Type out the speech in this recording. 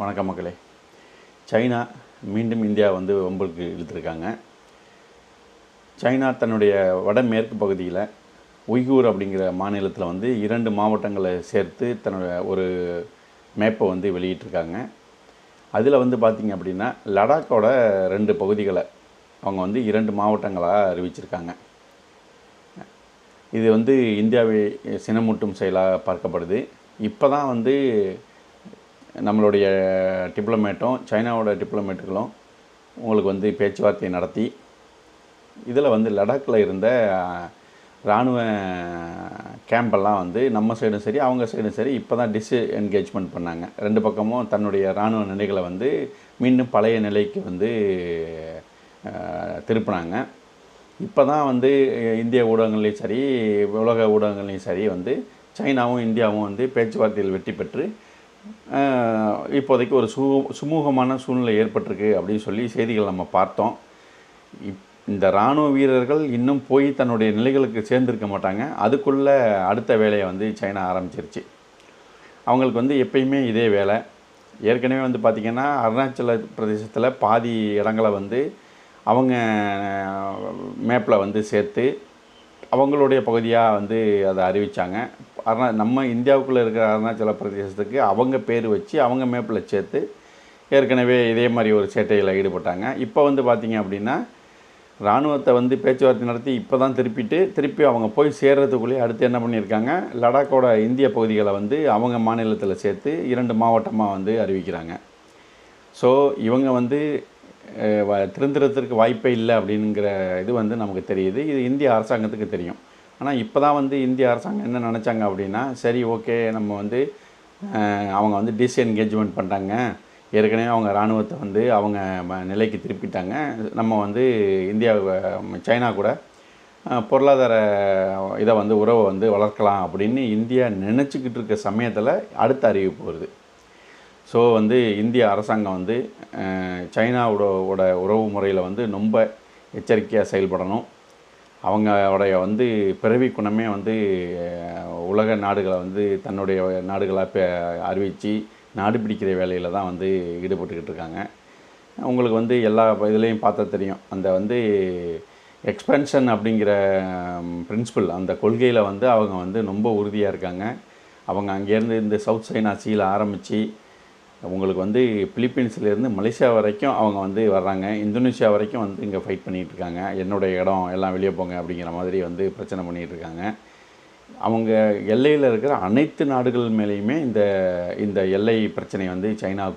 வணக்கம் மக்களே. சைனா மீண்டும் இந்தியா வந்து வம்பலுக்கு இழுத்துருக்காங்க. சைனா தன்னுடைய வடமேற்கு பகுதியில் உய்கூர் அப்படிங்கிற மாநிலத்தில் வந்து இரண்டு மாவட்டங்களை சேர்த்து தன்னுடைய ஒரு மேப்பை வந்து வெளியிட்டிருக்காங்க. அதில் வந்து பார்த்திங்க அப்படின்னா லடாக்கோட ரெண்டு பகுதிகளை அவங்க வந்து இரண்டு மாவட்டங்களாக அறிவிச்சிருக்காங்க. இது வந்து இந்தியாவை சினமூட்டும் செயலாக பார்க்கப்படுது. இப்போ தான் வந்து நம்மளுடைய டிப்ளமேட்டும் சைனாவோட டிப்ளமேட்டுகளும் உங்களுக்கு வந்து பேச்சுவார்த்தை நடத்தி இதில் வந்து லடாக்கில் இருந்த இராணுவ கேம்பெல்லாம் வந்து நம்ம சைடும் சரி அவங்க சைடும் சரி இப்போ தான் டிஸ் என்கேஜ்மெண்ட் பண்ணாங்க. ரெண்டு பக்கமும் தன்னுடைய இராணுவ நிலைகளை வந்து மீண்டும் பழைய நிலைக்கு வந்து திருப்பினாங்க. இப்போ தான் வந்து இந்திய ஊடகங்கள்லேயும் சரி உலக ஊடகங்கள்லேயும் சரி வந்து சைனாவும் இந்தியாவும் வந்து பேச்சுவார்த்தையில் வெற்றி பெற்று இப்போதைக்கு ஒரு சு சுமூகமான சூழ்நிலை ஏற்பட்டிருக்கு அப்படின்னு சொல்லி செய்திகள் நம்ம பார்த்தோம். இப் இந்த இராணுவ வீரர்கள் இன்னும் போய் தன்னுடைய நிலைகளுக்கு சேர்ந்திருக்க மாட்டாங்க. அதுக்குள்ளே அடுத்த வேலையை வந்து சைனா ஆரம்பிச்சிருச்சு. அவங்களுக்கு வந்து எப்பயுமே இதே வேலை. ஏற்கனவே வந்து பார்த்திங்கன்னா அருணாச்சல பிரதேசத்தில் பாதி இடங்களை வந்து அவங்க மேப்பில் வந்து சேர்த்து அவங்களுடைய பகுதியாக வந்து அதை அறிவித்தாங்க அருணா நம்ம இந்தியாவுக்குள்ளே இருக்கிற அருணாச்சல பிரதேசத்துக்கு அவங்க பேர் வச்சு அவங்க மேப்பில் சேர்த்து ஏற்கனவே இதே மாதிரி ஒரு சேட்டையில் ஈடுபட்டாங்க. இப்போ வந்து பார்த்திங்க அப்படின்னா இராணுவத்தை வந்து பேச்சுவார்த்தை நடத்தி இப்போ தான் திருப்பிட்டு திருப்பி அவங்க போய் சேர்கிறதுக்குள்ளேயே அடுத்து என்ன பண்ணியிருக்காங்க? லடாக்கோட இந்திய பகுதிகளை வந்து அவங்க மாநிலத்தில் சேர்த்து இரண்டு மாவட்டமாக வந்து அறிவிக்கிறாங்க. ஸோ இவங்க வந்து திருந்துறதுக்கு வாய்ப்பே இல்லை அப்படிங்கிற இது வந்து நமக்கு தெரியுது. இது இந்திய அரசாங்கத்துக்கு தெரியும். ஆனால் இப்போ தான் வந்து இந்திய அரசாங்கம் என்ன நினச்சாங்க அப்படின்னா சரி ஓகே நம்ம வந்து அவங்க வந்து டிஸ்என்கேஜ்மெண்ட் பண்ணிட்டாங்க ஏற்கனவே அவங்க இராணுவத்தை வந்து அவங்க நிலைக்கு திருப்பிட்டாங்க. நம்ம வந்து இந்தியா சைனா கூட பொருளாதார இதை வந்து உறவை வந்து வளர்க்கலாம் அப்படின்னு இந்தியா நினச்சிக்கிட்டு இருக்க சமயத்தில் அடுத்த அறிவிப்பு வருது. ஸோ வந்து இந்திய அரசாங்கம் வந்து சைனாவோட உறவு முறையில் வந்து ரொம்ப எச்சரிக்கையாக செயல்படணும். அவங்களுடைய வந்து பிறவி குணமே வந்து உலக நாடுகளை வந்து தன்னுடைய நாடுகளாக அறிவித்து நாடு பிடிக்கிற வேலையில் தான் வந்து ஈடுபட்டுக்கிட்டு இருக்காங்க. உங்களுக்கு வந்து எல்லா இதுலேயும் பார்த்தா தெரியும். அந்த வந்து எக்ஸ்பென்ஷன் அப்படிங்கிற பிரின்சிபல் அந்த கொள்கையில் வந்து அவங்க வந்து ரொம்ப உறுதியாக இருக்காங்க. அவங்க அங்கேருந்து இந்த சவுத் சைனா சீல ஆரம்பித்து உங்களுக்கு வந்து பிலிப்பீன்ஸ்லேருந்து மலேசியா வரைக்கும் அவங்க வந்து வர்றாங்க. இந்தோனேஷியா வரைக்கும் வந்து இங்கே ஃபைட் பண்ணிகிட்டு இருக்காங்க என்னுடைய இடம் எல்லாம் வெளியே போங்க அப்படிங்கிற மாதிரி வந்து பிரச்சனை பண்ணிகிட்டு இருக்காங்க அவங்க எல்லையில் இருக்கிற அனைத்து நாடுகள் மேலேயுமே இந்த இந்த எல்லை பிரச்சனை வந்து சைனாவுக்கு